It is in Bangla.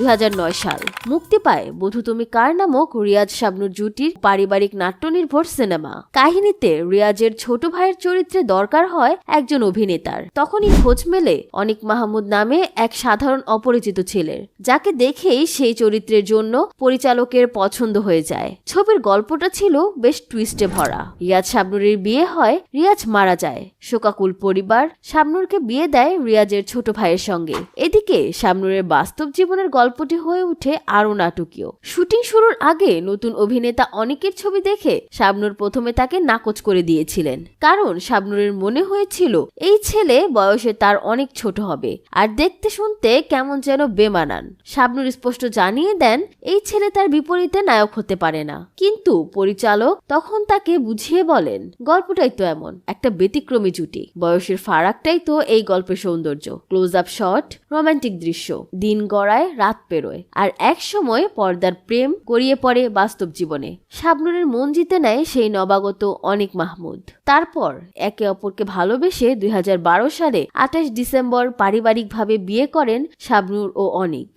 দুই হাজার নয় সাল। মুক্তি পায় বধু তুমি কার নামক রিয়াজ শাবনুর জুটির পারিবারিক নাট্যনির্ভর সিনেমা। কাহিনীতে রিয়াজের ছোট ভাইয়ের চরিত্রে দরকার হয় একজন অভিনেতার। তখনই খোঁজ মেলে অনিক মাহমুদ নামে এক সাধারণ অপরিচিত ছেলের, যাকে দেখেই সেই চরিত্রের জন্য পরিচালকের পছন্দ হয়ে যায়। ছবির গল্পটা ছিল বেশ টুইস্টে ভরা। রিয়াজ শাবনুরের বিয়ে হয়, রিয়াজ মারা যায়। শোকাকুল পরিবার শাবনুরকে বিয়ে দেয় রিয়াজের ছোট ভাইয়ের সঙ্গে। এদিকে শাবনুরের বাস্তব জীবনের গল্পটি হয়ে ওঠে আরও নাটকীয়। শুটিং শুরুর আগে নতুন অভিনেতা অনেকের ছবি দেখে শাবনুর প্রথমে তাকে নাকচ করে দিয়েছিলেন। কারণ শাবনুরের মনে হয়েছিল, এই ছেলে বয়সে তার অনেক ছোট হবে আর দেখতে শুনতে কেমন যেন বেমানান। শাবনুর স্পষ্ট জানিয়ে দেন, এই ছেলে তার বিপরীতে নায়ক হতে পারে না। কিন্তু পরিচালক তখন তাকে বুঝিয়ে বলেন, গল্পটাই তো এমন, একটা ব্যতিক্রমী জুটি। বয়সের ফারাকটাই তো এই গল্পের সৌন্দর্য। ক্লোজ আপ শট, রোমান্টিক দৃশ্য। দিন গড়ায় রাত পেরোয় আর এক সময় পর্দার প্রেম গড়িয়ে পড়ে বাস্তব জীবনে। শাবনুরের মন জিতে নেয় সেই নবাগত অনেক মাহমুদ। তারপর একে অপরকে ভালোবেসে দুই হাজার বারো সালে আঠাশ ডিসেম্বর পারিবারিকভাবে বিয়ে করেন শাবনুর ও অনিক।